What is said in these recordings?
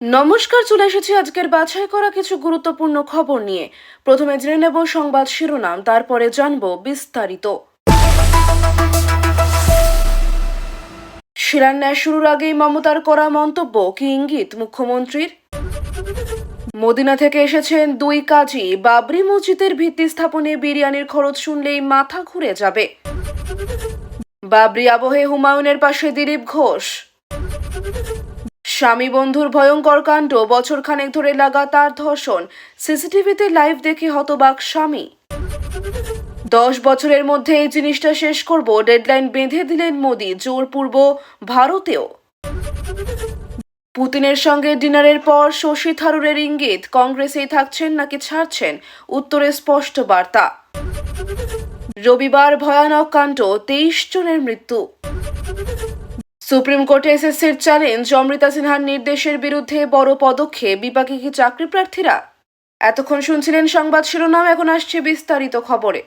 নমস্কার, চলে এসেছি আজকের বাছাই করা কিছু গুরুত্বপূর্ণ খবর নিয়ে। প্রথমে জেনে নেব সংবাদ শিরোনাম, তারপরে জানব বিস্তারিত। শিলান্যাস শুরুর আগেই মমতার করা মন্তব্য, কি ইঙ্গিত মুখ্যমন্ত্রীর? মদিনা থেকে এসেছেন দুই কাজী, বাবরি মসজিদের ভিত্তি স্থাপনে বিরিয়ানির খরচ শুনলেই মাথা ঘুরে যাবে। বাবরি আবহে হুমায়ুনের পাশে দিলীপ ঘোষ। স্বামী বন্ধুর ভয়ঙ্কর কাণ্ড, বছরখানেক ধরে লাগাতার ধর্ষণ। সিসিটিভিতে লাইভ দেখে হতবাক স্বামী। দশ বছরের মধ্যে এই জিনিসটা শেষ করব, ডেডলাইন বেঁধে দিলেন মোদি জোরপূর্ব ভারতেও। পুতিনের সঙ্গে ডিনারের পর শশী থারুরের ইঙ্গিত, কংগ্রেসেই থাকছেন নাকি ছাড়ছেন? উত্তরে স্পষ্ট বার্তা। রবিবার ভয়ানক কাণ্ড, তেইশ জনের মৃত্যু। সুপ্রিম কোর্টে এসএসসির চ্যালেঞ্জ, অমৃতা সিনহার নির্দেশের বিরুদ্ধে বড় পদক্ষেপ, বিপাকে কি চাকরি প্রার্থীরা? এতক্ষণ শুনছিলেন সংবাদ শিরোনাম, এখন আসছে বিস্তারিত খবরে।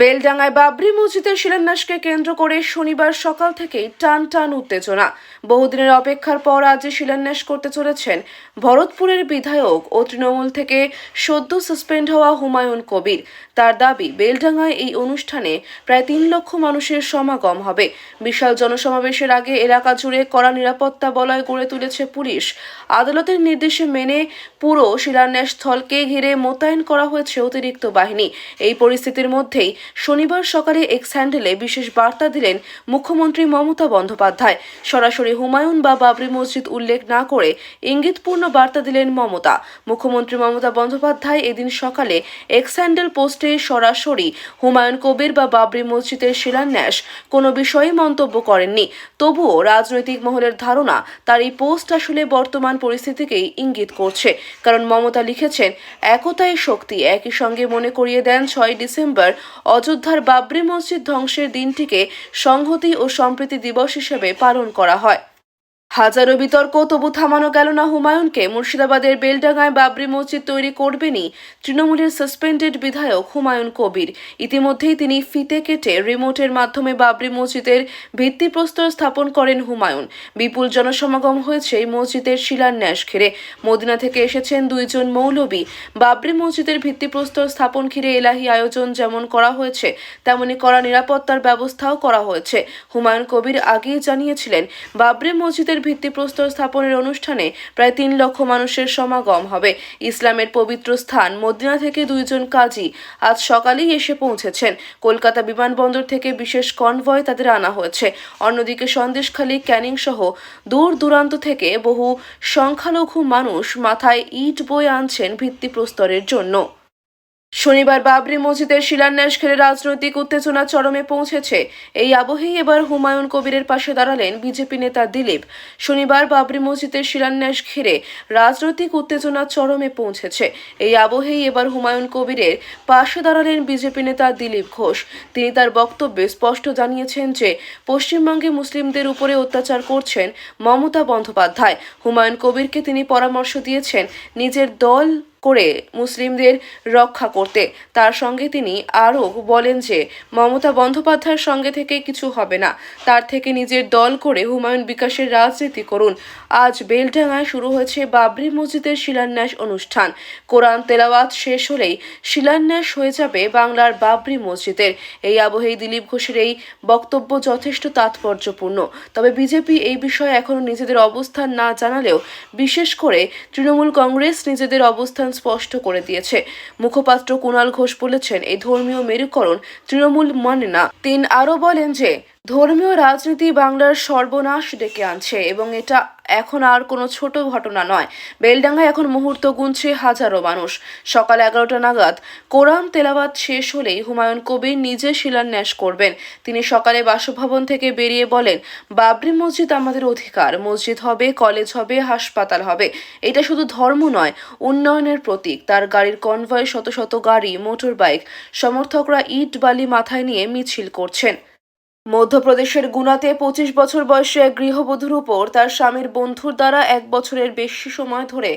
বেলডাঙ্গায় বাবরি মসজিদের শিলান্যাসকে কেন্দ্র করে শনিবার সকাল থেকেই টান টান উত্তেজনা। বহুদিনের অপেক্ষার পর আজ শিলান্যাস করতে চলেছেন ভরতপুরের বিধায়ক ও তৃণমূল থেকে সদ্য সাসপেন্ড হওয়া হুমায়ুন কবির। তার দাবি, বেলডাঙ্গায় এই অনুষ্ঠানে প্রায় তিন লক্ষ মানুষের সমাগম হবে। বিশাল জনসমাবেশের আগে এলাকা জুড়ে কড়া নিরাপত্তা বলয় গড়ে তুলেছে পুলিশ। আদালতের নির্দেশে মেনে পুরো শিলান্যাস স্থলকে ঘিরে মোতায়েন করা হয়েছে অতিরিক্ত বাহিনী। এই পরিস্থিতির মধ্যেই শনিবার সকালে এক্স হ্যান্ডেলে বিশেষ বার্তা দিলেন মুখ্যমন্ত্রী মমতা বন্দ্যোপাধ্যায়। সরাসরি হুমায়ুন বা বাবরি মসজিদ উল্লেখ না করে ইঙ্গিতপূর্ণ বার্তা দিলেন মমতা। মুখ্যমন্ত্রী মমতা বন্দ্যোপাধ্যায় এদিন সকালে এক্স হ্যান্ডেল পোস্টে সরাসরি হুমায়ুন কবির বা বাবরি মসজিদের শিলান্যাস কোনো বিষয়ে মন্তব্য করেননি। তবুও রাজনৈতিক মহলের ধারণা তার এই পোস্ট আসলে বর্তমান পরিস্থিতিকেই ইঙ্গিত করছে। কারণ মমতা লিখেছেন, একতাই শক্তি, একই সঙ্গে মনে করিয়ে দেন ছয় ডিসেম্বর অযোধ্যার বাবরি মসজিদ ধ্বংসের দিনটিকে সংহতি ও সম্প্রীতি দিবস হিসেবে পালন করা হয়। হাজারো বিতর্ক, তবু থামানো গেল না হুমায়ুনকে। মুর্শিদাবাদের বেলডাঙ্গায় বাবরি মসজিদ তৈরি করবেনই তৃণমূলের সাসপেন্ডেড বিধায়ক হুমায়ুন কবির। ইতিমধ্যেই তিনি ফিতে কেটে রিমোটের মাধ্যমে বাবরি মসজিদের ভিত্তিপ্রস্তর স্থাপন করেন হুমায়ুন। বিপুল জনসমাগম হয়েছে এই মসজিদের শিলান্যাস ঘিরে। মদিনা থেকে এসেছেন দুইজন মৌলবী। বাবরি মসজিদের ভিত্তিপ্রস্তর স্থাপন ঘিরে এলাহি আয়োজন যেমন করা হয়েছে, তেমনি করা নিরাপত্তার ব্যবস্থাও করা হয়েছে। হুমায়ুন কবির আগেই জানিয়েছিলেন, বাবরি মসজিদের ভিত্তিপ্রস্তর স্থাপনের অনুষ্ঠানে প্রায় তিন লক্ষ মানুষের সমাগম হবে। ইসলামের পবিত্র স্থান মদিনা থেকে দুইজন কাজী আজ সকালেই এসে পৌঁছেছেন। কলকাতা বিমানবন্দর থেকে বিশেষ কনভয় তাদের আনা হয়েছে। অন্যদিকে সন্দেশখালী ক্যানিং সহ দূর দূরান্ত থেকে বহু সংখ্যালঘু মানুষ মাথায় ইট বয়ে আনছেন ভিত্তিপ্রস্তরের জন্য। শনিবার বাবরি মসজিদের শিলান্যাস ঘিরে রাজনৈতিক উত্তেজনা চরমে পৌঁছেছে। এই আবহেই এবার হুমায়ুন কবিরের পাশে দাঁড়ালেন বিজেপি নেতা দিলীপ। শনিবার বাবরি মসজিদের শিলান্যাস ঘিরে রাজনৈতিক উত্তেজনা চরমে পৌঁছেছে। এই আবহেই এবার হুমায়ুন কবিরের পাশে দাঁড়ালেন বিজেপি নেতা দিলীপ ঘোষ। তিনি তার বক্তব্যে স্পষ্ট জানিয়েছেন যে, পশ্চিমবঙ্গে মুসলিমদের উপরে অত্যাচার করছেন মমতা বন্দ্যোপাধ্যায়। হুমায়ুন কবিরকে তিনি পরামর্শ দিয়েছেন, নিজের দল করে মুসলিমদের রক্ষা করতে। তার সঙ্গে তিনি আরও বলেন যে, মমতা বন্দ্যোপাধ্যায়ের সঙ্গে থেকে কিছু হবে না। তার থেকে নিজের দল করে হুমায়ুন বিকাশের রাজনীতি করুন। আজ বেলডাঙায় শুরু হয়েছে বাবরি মসজিদের শিলান্যাস অনুষ্ঠান। কোরআন তেলাওয়াত শেষ হলেই শিলান্যাস হয়ে যাবে বাংলার বাবরি মসজিদের। এই আবহেই দিলীপ ঘোষের এই বক্তব্য যথেষ্ট তাৎপর্যপূর্ণ। তবে বিজেপি এই বিষয়ে এখনও নিজেদের অবস্থান না জানালেও, বিশেষ করে তৃণমূল কংগ্রেস নিজেদের অবস্থান স্পষ্ট করে দিয়েছে। মুখপাত্র কুণাল ঘোষ বলেছেন, এই ধর্মীয় মেরুকরণ তৃণমূল মানে না। তিনি আরও বলেন যে ধর্মীয় রাজনীতি বাংলার সর্বনাশ ডেকে আনছে এবং এটা এখন আর কোনো ছোট ঘটনা নয়। বেলডাঙ্গায় এখন মুহূর্ত গুনছে হাজারো মানুষ। সকাল এগারোটা নাগাদ কোরআন তেলাবাদ শেষ হলেই হুমায়ুন কবির নিজে শিলান্যাস করবেন। তিনি সকালে বাসভবন থেকে বেরিয়ে বলেন, বাবরি মসজিদ আমাদের অধিকার। মসজিদ হবে, কলেজ হবে, হাসপাতাল হবে। এটা শুধু ধর্ম নয়, উন্নয়নের প্রতীক। তার গাড়ির কনভয় শত শত গাড়ি মোটর বাইক সমর্থকরা ইট বালি মাথায় নিয়ে মিছিল করছেন। মধ্যপ্রদেশের গুনাতে পঁচিশ বছর বয়সী এক গৃহবধূর উপর তার স্বামীর বন্ধুর দ্বারা এক বছরের বেশি সময় ধরে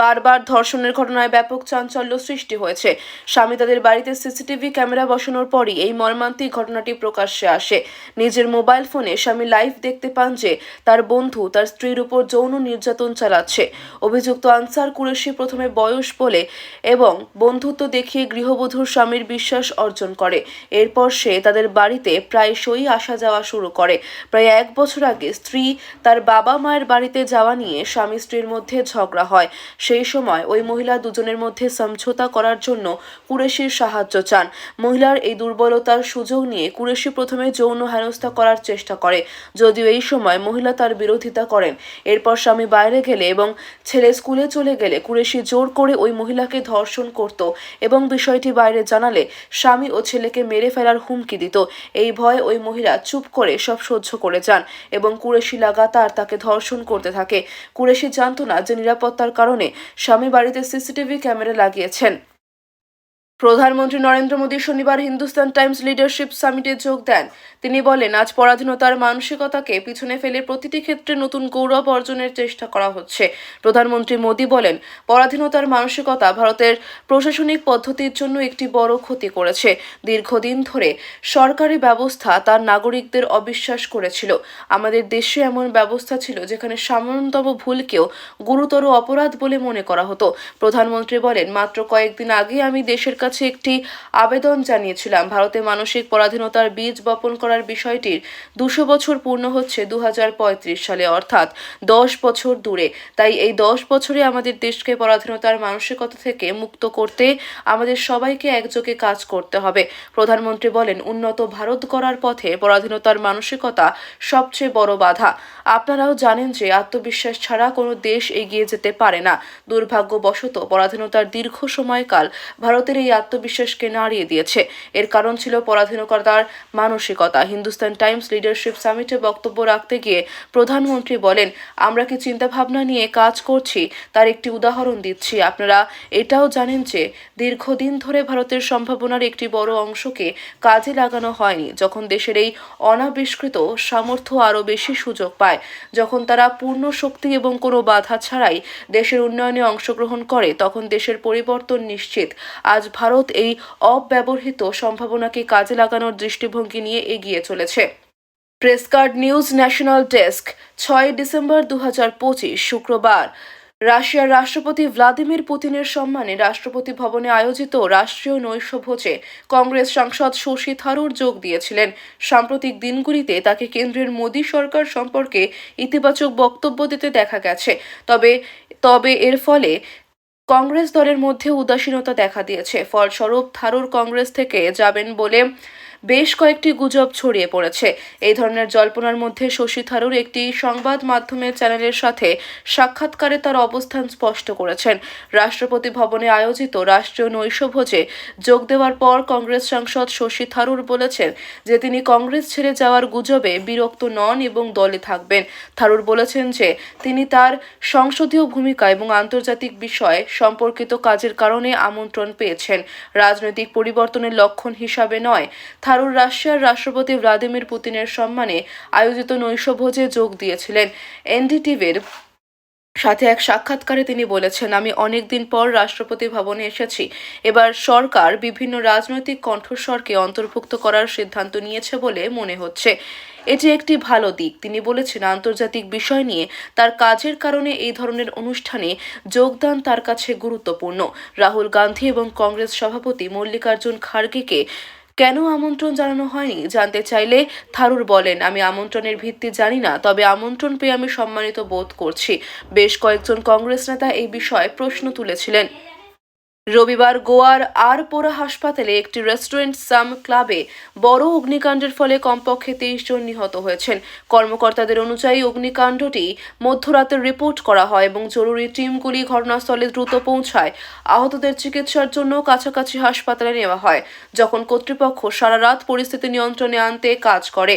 বারবার ধর্ষণের ঘটনায় ব্যাপক চাঞ্চল্য সৃষ্টি হয়েছে। স্বামী তাদের বাড়িতে সিসিটিভি ক্যামেরা বসানোর পরই এই মর্মান্তিক ঘটনাটি প্রকাশ্যে আসে। নিজের মোবাইল ফোনে স্বামী লাইভ দেখতে পান যে তার বন্ধু তার স্ত্রীর উপর যৌন নির্যাতন চালাচ্ছে। অভিযুক্ত আনসার কুরেশি প্রথমে বয়স বলে এবং বন্ধুত্ব দেখিয়ে গৃহবধূর স্বামীর বিশ্বাস অর্জন করে। এরপর সে তাদের বাড়িতে প্রায়শই আসা যাওয়া শুরু করে। প্রায় এক বছর আগে স্ত্রী তার বাবা মায়ের বাড়িতে যাওয়া নিয়ে স্বামী স্ত্রীর মধ্যে ঝগড়া হয়। সেই সময় ওই মহিলা দুজনের মধ্যে সমঝোতা করার জন্য কুরেশির সাহায্য চান। মহিলার এই দুর্বলতার সুযোগ নিয়ে কুরেশি প্রথমে যৌন হেনস্থা করার চেষ্টা করে। যদিও এই সময় মহিলা তার বিরোধিতা করেন। এরপর স্বামী বাইরে গেলে এবং ছেলে স্কুলে চলে গেলে কুরেশি জোর করে ওই মহিলাকে ধর্ষণ করত এবং বিষয়টি বাইরে জানালে স্বামী ও ছেলেকে মেরে ফেলার হুমকি দিত। এই ভয়ে ওই মহিলা চুপ করে সব সহ্য করে যান এবং কুরেশি লাগাতার তাকে ধর্ষণ করতে থাকে। কুরেশি জানত না যে নিরাপত্তার কারণে স্বামী বাড়িতে সিসিটিভি ক্যামেরা লাগিয়েছেন। প্রধানমন্ত্রী নরেন্দ্র মোদী শনিবার হিন্দুস্তান টাইমস লিডারশিপ সামিটে যোগ দেন। তিনি বলেন, আজ পরাধীনতার মানসিকতাকে পিছনে ফেলে প্রতিটি ক্ষেত্রে নতুন গৌরব অর্জনের চেষ্টা করা হচ্ছে। প্রধানমন্ত্রী মোদী বলেন, পরাধীনতার মানসিকতা ভারতের প্রশাসনিক পদ্ধতির জন্য একটি বড় ক্ষতি করেছে। দীর্ঘদিন ধরে সরকারি ব্যবস্থা তার নাগরিকদের অবিশ্বাস করেছিল। আমাদের দেশে এমন ব্যবস্থা ছিল যেখানে সামান্যতম ভুলকেও গুরুতর অপরাধ বলে মনে করা হতো। প্রধানমন্ত্রী বলেন, মাত্র কয়েকদিন আগে আমি দেশের কাছে একটি আবেদন জানিয়েছিলাম। ভারতে মানসিক পরাধীনতার বীজ বপন করার বিষয়টির দুশো বছর পূর্ণ হচ্ছে দু সালে, অর্থাৎ দশ বছর দূরে। তাই এই দশ বছরে আমাদের দেশকে পরাধীনতার মানসিকতা থেকে মুক্ত করতে আমাদের সবাইকে একযোগে কাজ করতে হবে। প্রধানমন্ত্রী বলেন, উন্নত ভারত গড়ার পথে পরাধীনতার মানসিকতা সবচেয়ে বড় বাধা। আপনারাও জানেন যে আত্মবিশ্বাস ছাড়া কোনো দেশ এগিয়ে যেতে পারে না। দুর্ভাগ্যবশত পরাধীনতার দীর্ঘ সময়কাল ভারতের এই আত্মবিশ্বাসকে নাড়িয়ে দিয়েছে। এর কারণ ছিল পরাধীনতার মানসিকতা। হিন্দুস্তান টাইমস লিডারশিপ সামিটে বক্তব্য রাখতে গিয়ে প্রধানমন্ত্রী বলেন, আমরা কি চিন্তাভাবনা নিয়ে কাজ করছি? তার একটি উদাহরণ দিচ্ছি। আপনারা এটাও জানেন যে, দীর্ঘদিন ধরে ভারতের সম্ভাবনার একটি বড় অংশকে কাজে লাগানো হয়নি, যখন দেশের এই অনাবিষ্কৃত সামর্থ্য আরও বেশি সুযোগ পায়, যখন তারা পূর্ণ শক্তি এবং কোনো বাধা ছাড়াই দেশের উন্নয়নে অংশগ্রহণ করে, তখন দেশের পরিবর্তন নিশ্চিত। আজ ভারত এই অব্যবহৃত সম্ভাবনাকে কাজে লাগানোর দৃষ্টিভঙ্গি নিয়ে এগিয়ে চলেছে। Press card news national desk, ছয় ডিসেম্বর দুহাজার পঁচিশ, শুক্রবার। রাশিয়ার রাষ্ট্রপতি ভ্লাদিমির পুতিনের সম্মানে রাষ্ট্রপতি ভবনে আয়োজিত রাষ্ট্রীয় নৈশভোজে কংগ্রেস সাংসদ শশী থারুর যোগ দিয়েছিলেন। সাম্প্রতিক দিনগুলিতে তাকে কেন্দ্রের মোদী সরকার সম্পর্কে ইতিবাচক বক্তব্য দিতে দেখা গেছে। তবে তবে এর ফলে কংগ্রেস দলের মধ্যে উদাসীনতা দেখা দিয়েছে। ফলস্বরূপ থারুর কংগ্রেস থেকে যাবেন বলে বেশ কয়েকটি গুজব ছড়িয়ে পড়েছে। এই ধরনের জল্পনার মধ্যে শশী থারুর একটি সংবাদ মাধ্যমের চ্যানেলের সাথে সাক্ষাৎকারে তার অবস্থান স্পষ্ট করেছেন। রাষ্ট্রপতি ভবনে আয়োজিত রাষ্ট্রীয় নৈশভোজে যোগ দেওয়ার পর কংগ্রেস সাংসদ শশী থারুর বলেছেন যে, তিনি কংগ্রেস ছেড়ে যাওয়ার গুজবে বিরক্ত নন এবং দলে থাকবেন। থারুর বলেছেন যে, তিনি তার সংসদীয় ভূমিকা এবং আন্তর্জাতিক বিষয় সম্পর্কিত কাজের কারণে আমন্ত্রণ পেয়েছেন। রাজনৈতিক পরিবর্তনের লক্ষণ হিসাবে নয় থারুর রাশিয়ার রাষ্ট্রপতি ভ্লাদিমির পুতিনের সম্মানে আয়োজিত নৈশভোজে যোগ দিয়েছিলেন। এনডিটিভির সাথে এক সাক্ষাৎকারে তিনি বলেছেন, আমি অনেক দিন পর রাষ্ট্রপতি ভবনে এসেছি। এবার সরকার বিভিন্ন রাজনৈতিক কণ্ঠস্বরকে অন্তর্ভুক্ত করার সিদ্ধান্ত নিয়েছে বলে মনে হচ্ছে। এটি একটি ভালো দিক। তিনি বলেছেন, আন্তর্জাতিক বিষয় নিয়ে তার কাজের কারণে এই ধরনের অনুষ্ঠানে যোগদান তার কাছে গুরুত্বপূর্ণ। রাহুল গান্ধী এবং কংগ্রেস সভাপতি মল্লিকার্জুন খার্গেকে কেন আমন্ত্রণ জানানো হয়নি? জানতে চাইলে থারুর বলেন, আমি আমন্ত্রণের ভিত্তি জানি না, তবে আমন্ত্রণ পেয়ে আমি সম্মানিত বোধ করছি। বেশ কয়েকজন কংগ্রেস নেতা এই বিষয়ে প্রশ্ন তুলেছিলেন। রবিবার গোয়ার আরপোরা হাসপাতালে একটি রেস্টুরেন্ট সাম ক্লাবে বড় অগ্নিকাণ্ডের ফলে কমপক্ষে তেইশ জন নিহত হয়েছেন। কর্মকর্তাদের অনুযায়ী অগ্নিকাণ্ডটি মধ্যরাতে রিপোর্ট করা হয় এবং জরুরি টিমগুলি ঘটনাস্থলে দ্রুত পৌঁছায়। আহতদের চিকিৎসার জন্য কাছাকাছি হাসপাতালে নেওয়া হয়, যখন কর্তৃপক্ষ সারা রাত পরিস্থিতি নিয়ন্ত্রণে আনতে কাজ করে।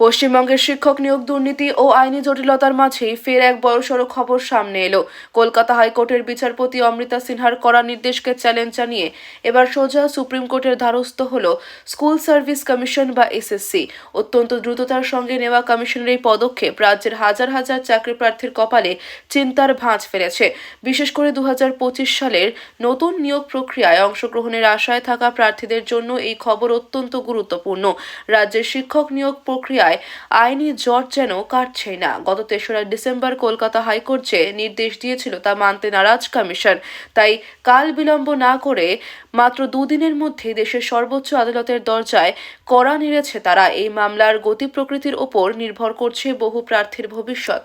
পশ্চিমবঙ্গের শিক্ষক নিয়োগ দুর্নীতি ও আইনি জটিলতার মাঝেই ফের এক বড়সড় খবর সামনে এলো। কলকাতা হাইকোর্টের বিচারপতি অমৃতা সিনহার করা নির্দেশকে চ্যালেঞ্জ জানিয়ে এবার সোজা সুপ্রিম কোর্টের দ্বারস্থ হল স্কুল সার্ভিস কমিশন বা এসএসসি। অত্যন্ত দ্রুততার সঙ্গে নেওয়া কমিশনের এই পদক্ষেপ রাজ্যের হাজার হাজার চাকরি প্রার্থীর কপালে চিন্তার ভাঁজ ফেলেছে। বিশেষ করে দু হাজার পঁচিশ সালের নতুন নিয়োগ প্রক্রিয়ায় অংশগ্রহণের আশায় থাকা প্রার্থীদের জন্য এই খবর অত্যন্ত গুরুত্বপূর্ণ। রাজ্যের শিক্ষক নিয়োগ প্রক্রিয়ায় আইনি জট যেন কাটছে না। গত তেসরা ডিসেম্বর কলকাতা হাইকোর্ট যে নির্দেশ দিয়েছিল তা মানতে নারাজ কমিশন। তাই কাল বিলম্ব না করে মাত্র দুদিনের মধ্যে দেশের সর্বোচ্চ আদালতের দরজায় কড়া নেড়েছে তারা। এই মামলার গতি প্রকৃতির ওপর নির্ভর করছে বহু প্রার্থীর ভবিষ্যৎ।